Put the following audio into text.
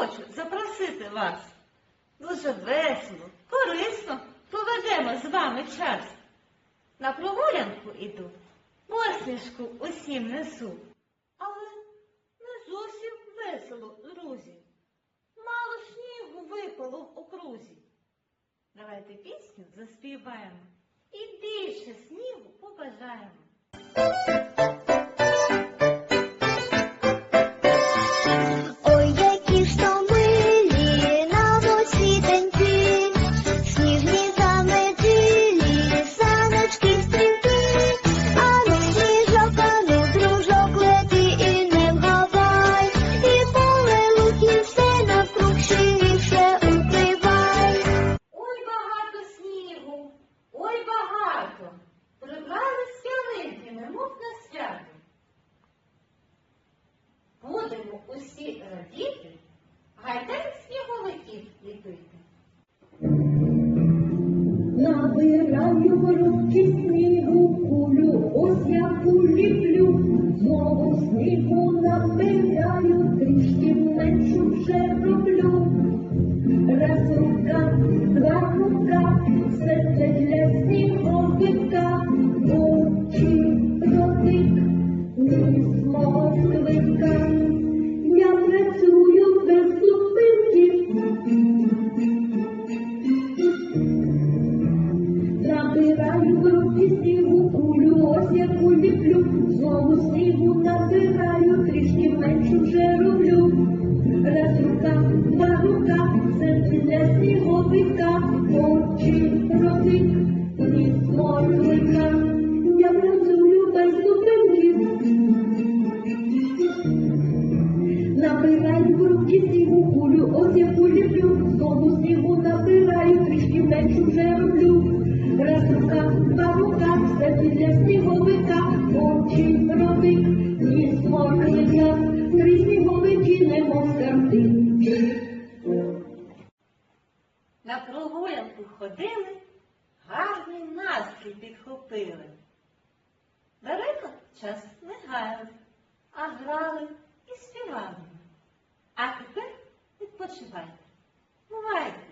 хочу запросити вас. Дуже весело, корисно проведемо з вами час. На прогулянку іду, посмішку усім несу. Але не зовсім весело, друзі. Мало снігу випало в окрузі. Давайте пісню заспіваємо і більше снігу побажаємо. Усі радіти, гайдай сніговиків ліпити. Набираю руки снігу кулю, ось я ліплю, знову снігу набираю, трішки меншу вже роблю. Раз рука, два рука, все це для для сніговика, очі, ротик, ніс морклика. Я працюю без зупинки. Набираю в руки снігу кулю, ось яку ліплю, знову На прогулянку ходили, гарний настрій підхопили. Далеко час не гаяли, а грали і співали. А тепер відпочивайте. Бувайте!